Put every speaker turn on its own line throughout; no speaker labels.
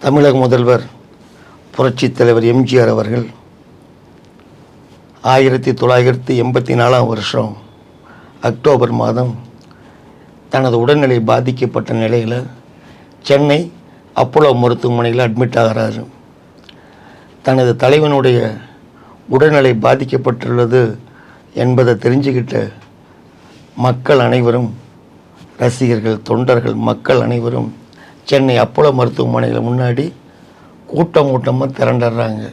தமிழக முதல்வர் புரட்சித் தலைவர் எம்ஜிஆர் அவர்கள் ஆயிரத்தி தொள்ளாயிரத்தி எண்பத்தி நாலாம் வருஷம் அக்டோபர் மாதம் தனது உடல்நிலை பாதிக்கப்பட்ட நிலையில் சென்னை அப்போலோ மருத்துவமனையில் அட்மிட் ஆகிறாரு. தனது தலைவனுடைய உடல்நிலை பாதிக்கப்பட்டுள்ளது என்பதை தெரிஞ்சுக்கிட்ட மக்கள் அனைவரும் ரசிகர்கள் தொண்டர்கள் மக்கள் அனைவரும் சென்னை அப்போலோ மருத்துவமனையில் முன்னாடி கூட்டம் கூட்டமாக திரண்டுறாங்க.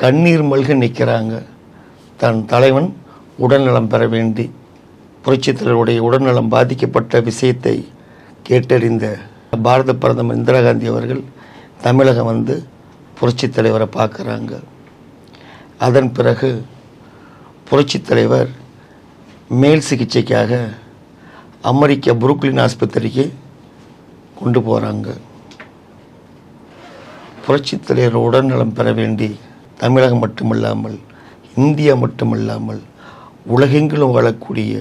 கண்ணீர் மல்க நிற்கிறாங்க தன் தலைவன் உடல்நலம் பெற வேண்டி புரட்சித்தலைவருடைய உடல்நலம் பாதிக்கப்பட்ட விஷயத்தை கேட்டறிந்த பாரத பிரதமர் இந்திரா காந்தி அவர்கள் தமிழகம் வந்து புரட்சித் தலைவரை பார்க்குறாங்க. அதன் பிறகு புரட்சித் தலைவர் மேல் சிகிச்சைக்காக அமெரிக்க புருக்லின் ஆஸ்பத்திரிக்கு கொண்டு போகிறாங்க புரட்சித் தலைவர் உடல்நலம் பெற வேண்டி தமிழகம் மட்டுமல்லாமல் இந்தியா மட்டுமல்லாமல் உலகெங்கிலும் வாழக்கூடிய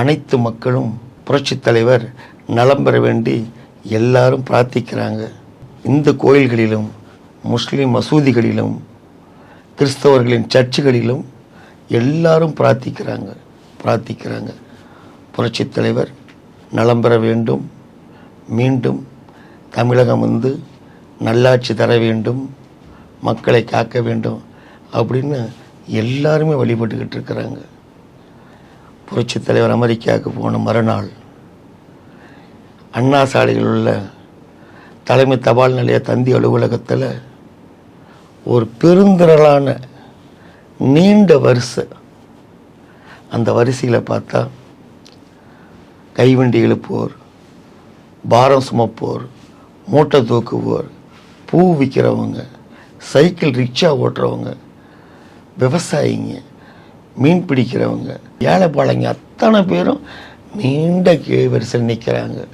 அனைத்து மக்களும் புரட்சித் தலைவர் நலம் பெற வேண்டி எல்லாரும் பிரார்த்திக்கிறாங்க. இந்து கோயில்களிலும் முஸ்லீம் மசூதிகளிலும் கிறிஸ்தவர்களின் சர்ச்சுகளிலும் எல்லாரும் பிரார்த்திக்கிறாங்க பிரார்த்திக்கிறாங்க. புரட்சித் தலைவர் நலம் பெற வேண்டும். மீண்டும் தமிழகம் வந்து நல்லாட்சி தர வேண்டும் மக்களை காக்க வேண்டும் அப்படின்னு எல்லாருமே வழிபட்டுக்கிட்டு இருக்கிறாங்க. புரட்சித் தலைவர் அமெரிக்காவுக்கு போன மறுநாள் அண்ணா சாலையில் உள்ள தலைமை தபால் நிலைய தந்தி அலுவலகத்தில் ஒரு பெருந்திரளான நீண்ட வரிசை அந்த வரிசையில் பார்த்தா கைவண்டி இழுப்போர் பாரம் சுமப்போர் மூட்டை தூக்குவோர் பூ விற்கிறவங்க சைக்கிள் ரிக்ஷா ஓட்டுறவங்க விவசாயிங்க மீன் பிடிக்கிறவங்க ஏழைப்பாளைங்க அத்தனை பேரும் நீண்ட கீழ் வரிசையில் நிற்கிறாங்க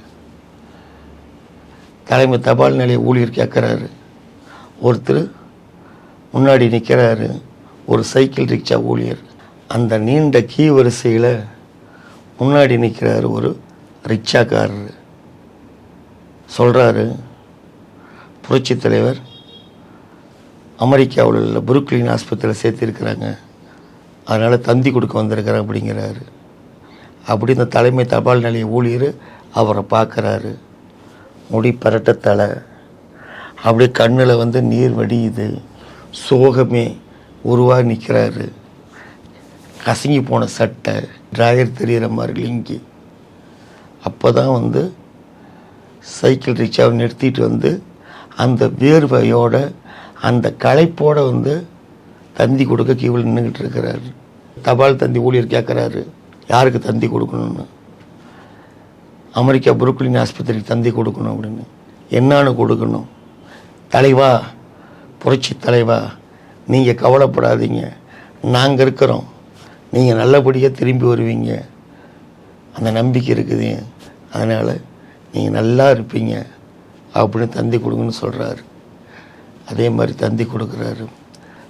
தலைமை தபால் நிலைய ஊழியர் கேட்குறாரு. ஒருத்தர் முன்னாடி நிற்கிறாரு ஒரு சைக்கிள் ரிக்ஷா ஊழியர். அந்த நீண்ட கீ வரிசையில் முன்னாடி நிற்கிறாரு ஒரு ரிக்ஷாக்காரர். சொல்கிறாரு புரட்சி தலைவர். அமெரிக்காவில் உள்ள புருக்லின் ஆஸ்பத்திரியில் சேர்த்திருக்கிறாங்க. அதனால் தந்தி கொடுக்க வந்திருக்கிறாங்க அப்படிங்கிறாரு. அப்படி இந்த தலைமை தபால் நிலைய ஊழியர் அவரை பார்க்குறாரு. முடி பரட்ட தலை அப்படியே கண்ணில் வந்து நீர் வடியுது. சோகமே உருவாக நிற்கிறாரு கசங்கி போன சட்டை. டிராயர் தெரிகிற மாதிரி லிங்கி. அப்போ தான் வந்து சைக்கிள் ரிக்ஷாவை நிறுத்திட்டு வந்து அந்த வேர்வையோட அந்த களைப்போடு வந்து தந்தி கொடுக்க கீவில் நின்றுக்கிட்டு இருக்கிறாரு. தபால் தந்தி ஊழியர் கேட்குறாரு யாருக்கு தந்தி கொடுக்கணும்னு? அமெரிக்கா புருக்லின் ஆஸ்பத்திரிக்கு தந்தி கொடுக்கணும் அப்படின்னு. என்னான்னு கொடுக்கணும். தலைவா புரட்சி தலைவா நீங்கள் கவலைப்படாதீங்க. நாங்கள் இருக்கிறோம். நீங்கள் நல்லபடியாக திரும்பி வருவீங்க. அந்த நம்பிக்கை இருக்குது. அதனால் நீங்கள் நல்லா இருப்பீங்க. அப்படின்னு தந்தி கொடுங்கன்னு சொல்கிறாரு அதே மாதிரி தந்தி கொடுக்குறாரு.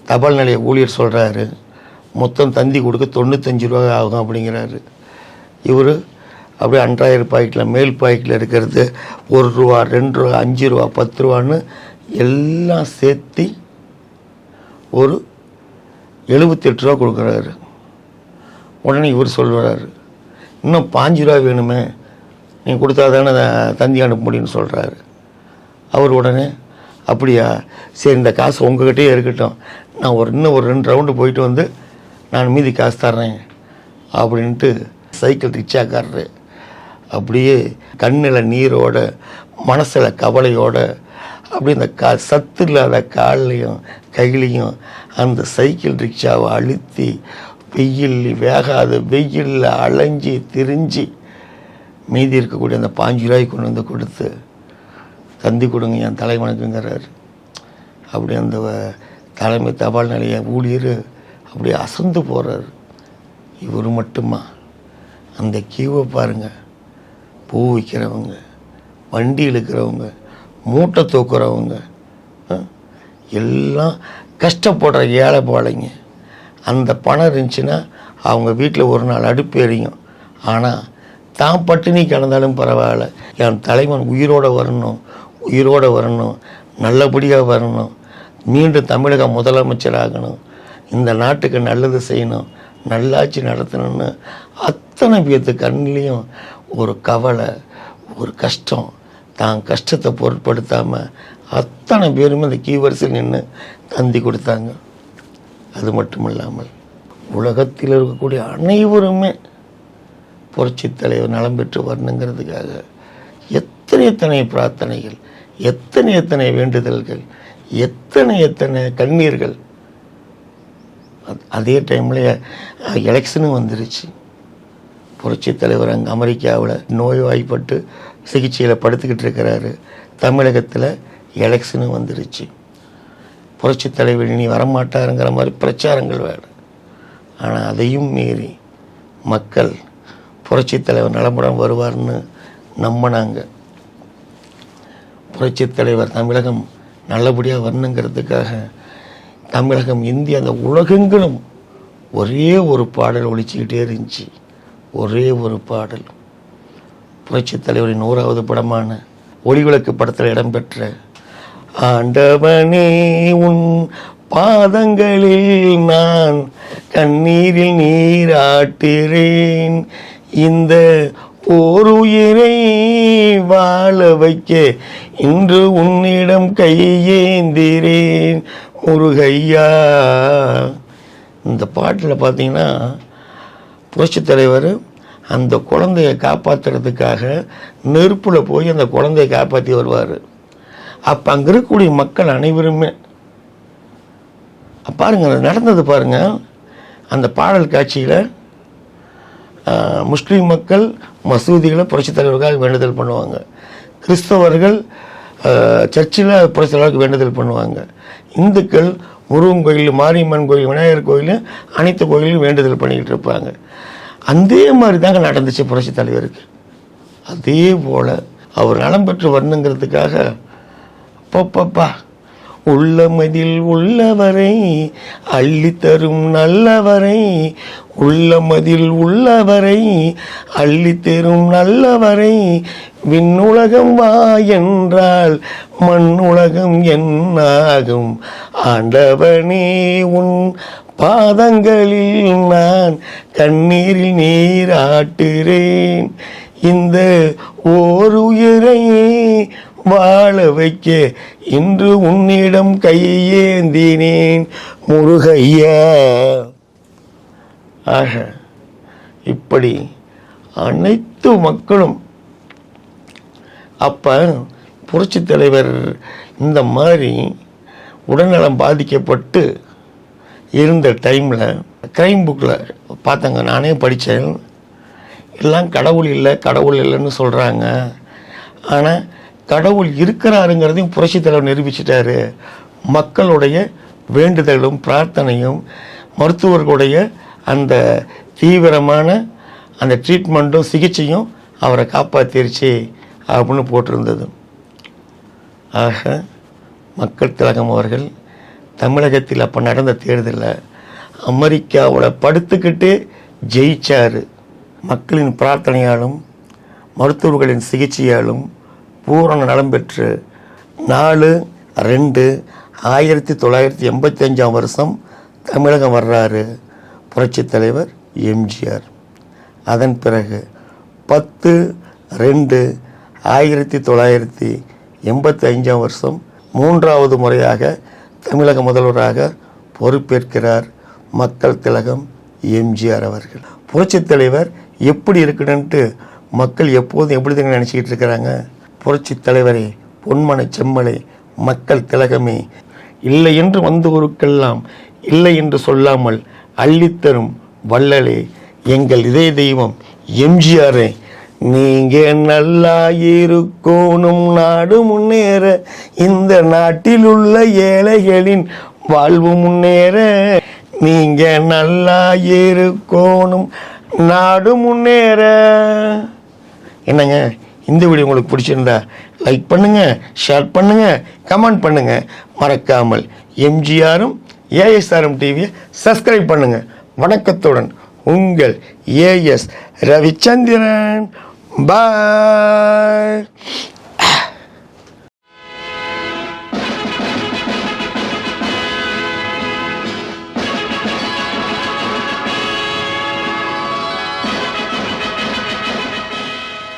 தபால் நிலைய ஊழியர் சொல்கிறாரு மொத்தம் தந்தி கொடுக்க தொண்ணூத்தஞ்சு ரூபா ஆகும் அப்படிங்கிறாரு. இவர் அப்படியே அன்றாயிரம் பாக்கெட்டில் மேல் பாக்கெட்டில் இருக்கிறது ஒரு ரூபா ரெண்டு ரூபா அஞ்சு ரூபா பத்து ரூபான்னு எல்லாம் சேர்த்து ஒரு எழுபத்தெட்டு ரூபா கொடுக்குறாரு. உடனே இவர் சொல்கிறாரு இன்னும் பாஞ்சு ரூபா வேணுமே. நீங்கள் கொடுத்தா தானே தந்தி அனுப்ப முடியும்னு சொல்கிறாரு அவர் உடனே அப்படியா சரி இந்த காசு உங்ககிட்டயே இருக்கட்டும். நான் ஒரு இன்னும் ஒரு ரெண்டு ரவுண்டு போயிட்டு வந்து நான் மீதி காசு தர்றேன் அப்படின்ட்டு சைக்கிள் ரிக்ஷாக்காரரு அப்படியே கண்ணில் நீரோட மனசில் கவலையோட அப்படி இந்த கா சத்து இல்லாத கால்லையும் கையிலையும் அந்த சைக்கிள் ரிக்ஷாவை அழுத்தி வெயில் வேகாத வெயிலில் அலைஞ்சி திரிஞ்சு மீதி இருக்கக்கூடிய அந்த பாஞ்சு ரூபாய்க்கு கொண்டு வந்து கொடுத்து தந்தி கொடுங்க என் தலைவனுக்குங்கிறாரு அப்படி அந்த தலைமை தபால் நிலைய ஊழியர் அப்படியே அசந்து போகிறாரு இவர் மட்டுமா? அந்த கியூவை பாருங்க. பூ விற்கிறவங்க வண்டி இழுக்கிறவங்க மூட்டை தூக்குறவங்க எல்லாம் கஷ்டப்படுற ஏழை பாழைங்க அந்த பணம் இருந்துச்சுன்னா அவங்க வீட்டில் ஒரு நாள் அடுப்பு எரியும். ஆனால் தான் பட்டினி கிடந்தாலும் பரவாயில்ல. என் தலைவன் உயிரோடு வரணும் உயிரோடு வரணும் நல்லபடியாக வரணும். மீண்டும் தமிழக முதலமைச்சராகணும். இந்த நாட்டுக்கு நல்லது செய்யணும் நல்லாட்சி நடத்தணும்னு அத்தனை பேர்த்து கண்ணிலையும் ஒரு கவலை ஒரு கஷ்டம். தான் கஷ்டத்தை பொருட்படுத்தாமல் அத்தனை பேருமே இந்த கீவரிசையில் நின்று தந்தி கொடுத்தாங்க. அது மட்டும் இல்லாமல் உலகத்தில் இருக்கக்கூடிய அனைவருமே புரட்சித் தலைவர் நலம் பெற்று வரணுங்கிறதுக்காக எத்தனை எத்தனை பிரார்த்தனைகள் எத்தனை எத்தனை வேண்டுதல்கள் எத்தனை எத்தனை கண்ணீர்கள். அதே டைமில் எலெக்ஷனும் வந்துருச்சு. புரட்சித் தலைவர் அங்கே அமெரிக்காவில் நோய்வாய்ப்பட்டு சிகிச்சையில் படுத்துக்கிட்டு இருக்கிறாரு. தமிழகத்தில் எலெக்ஷனும் வந்துருச்சு. புரட்சித் தலைவர் இனி வரமாட்டாருங்கிற மாதிரி பிரச்சாரங்கள் வேறு. ஆனால் அதையும் மீறி மக்கள் புரட்சித் தலைவர் நலமுடன் வருவார்னு நம்பினாங்க. புரட்சித் தலைவர் தமிழகம் நல்லபடியாக வரணுங்கிறதுக்காக தமிழகம் இந்தியா அந்த உலகங்களும் ஒரே ஒரு பாடல் ஒழிச்சிக்கிட்டே இருந்துச்சு. ஒரே ஒரு பாடல். புரட்சித் தலைவரின் நூறாவது படமான ஒளிவிளக்கு படத்தில் இடம்பெற்ற ஆண்டவனே உன் பாதங்களில் நான் கண்ணீரில் நீராட்டுகிறேன். இந்த ஓருயிரை வாழ வைக்க இன்று உன்னிடம் கையேந்திரேன் முருகையா. இந்த பாட்டில் பார்த்தீங்கன்னா புரட்சித் தலைவர் அந்த குழந்தைய காப்பாற்றுறதுக்காக நெருப்பில் போய் அந்த குழந்தைய காப்பாற்றி வருவார். அப்போ அங்கே இருக்கக்கூடிய மக்கள் அனைவருமே பாருங்கள் நடந்தது பாருங்கள் அந்த பாடல் காட்சியில் முஸ்லீம் மக்கள் மசூதிகளை புரட்சித் தலைவருக்காக வேண்டுதல் பண்ணுவாங்க. கிறிஸ்தவர்கள் சர்ச்சில் புரட்சித் தலைவருக்கு வேண்டுதல் பண்ணுவாங்க. இந்துக்கள் முருகன் கோயில் மாரியம்மன் கோயில் விநாயகர் கோயில் அனைத்து கோயிலும் வேண்டுதல் பண்ணிக்கிட்டு இருப்பாங்க. அதே மாதிரி தாங்க நடந்துச்சு புரட்சித் தலைவருக்கு. அதே போல் அவர் நலம் பெற்று வரணுங்கிறதுக்காக அப்பப்பப்பா உள்ளமதில் உள்ளவரை அள்ளித்தரும் நல்லவரை உள்ளமதில் உள்ளவரை அள்ளித்தரும் நல்லவரை விண்ணுலகம் வா என்றால் மண்ணுலகம் என்னாகும்? ஆண்டவனே உன் பாதங்களில் நான் கண்ணீரில் நீராட்டுகிறேன். இந்த ஓர் வாழ வைக்க இன்று உன்னிடம் கையேந்தினேன் முருகையா. ஆக இப்படி அனைத்து மக்களும் அப்போ புரட்சி தலைவர் இந்த மாதிரி உடல்நலம் பாதிக்கப்பட்டு இருந்த டைமில் க்ரைம் புக்கில் பார்த்தங்க நானே படித்தேன் எல்லாம் கடவுள் இல்லை கடவுள் இல்லைன்னு சொல்கிறாங்க ஆனால் கடவுள் இருக்கிறாருங்கிறதையும் புரட்சி தலைவர் நிரூபிச்சிட்டாரு. மக்களுடைய வேண்டுதலும் பிரார்த்தனையும் மருத்துவர்களுடைய அந்த தீவிரமான அந்த ட்ரீட்மெண்ட்டும் சிகிச்சையும் அவரை காப்பாற்றிருச்சு அப்படின்னு போட்டிருந்தது. ஆக மக்கள் திலகம் அவர்கள் தமிழகத்தில் அப்போ நடந்த தேர்தலில் அமெரிக்காவில் படுத்துக்கிட்டு ஜெயிச்சார். மக்களின் பிரார்த்தனையாலும் மருத்துவர்களின் சிகிச்சையாலும் பூரண நலம் பெற்று நாலு ரெண்டு ஆயிரத்தி தொள்ளாயிரத்தி எண்பத்தஞ்சாம் வருஷம் தமிழகம் வர்றாரு புரட்சித் தலைவர் எம்ஜிஆர். அதன் பிறகு பத்து ரெண்டு ஆயிரத்தி தொள்ளாயிரத்தி எண்பத்தி ஐந்தாம் வருஷம் மூன்றாவது முறையாக தமிழக முதல்வராக பொறுப்பேற்கிறார் மக்கள் திலகம் எம்ஜிஆர் அவர்கள். புரட்சித் தலைவர் எப்படி இருக்கணும்ட்டு மக்கள் எப்போதும் எப்படி தான் நினச்சிக்கிட்டு இருக்கிறாங்க? புரட்சித் தலைவரே பொன்மனை செம்மலை மக்கள் திலகமே. இல்லை என்று வந்தோருக்கெல்லாம் இல்லை என்று சொல்லாமல் அள்ளித்தரும் வள்ளலே எங்கள் இதய தெய்வம் எம்ஜிஆரே. நீங்க நல்லா இருக்கணும் நாடு முன்னேற இந்த நாட்டில் உள்ள ஏழைகளின் வாழ்வு முன்னேற. நீங்க நல்லா இருக்கணும் நாடு முன்னேற. என்னங்க? இந்த வீடியோ உங்களுக்கு பிடிச்சிருந்தா லைக் பண்ணுங்கள் ஷேர் பண்ணுங்கள் கமெண்ட் பண்ணுங்கள் மறக்காமல் எம்ஜிஆரும் ஏஎஸ்ஆர்எம் டிவியை சப்ஸ்கிரைப் பண்ணுங்கள் வணக்கத்துடன் உங்கள் ஏஎஸ் ரவிச்சந்திரன். பாய்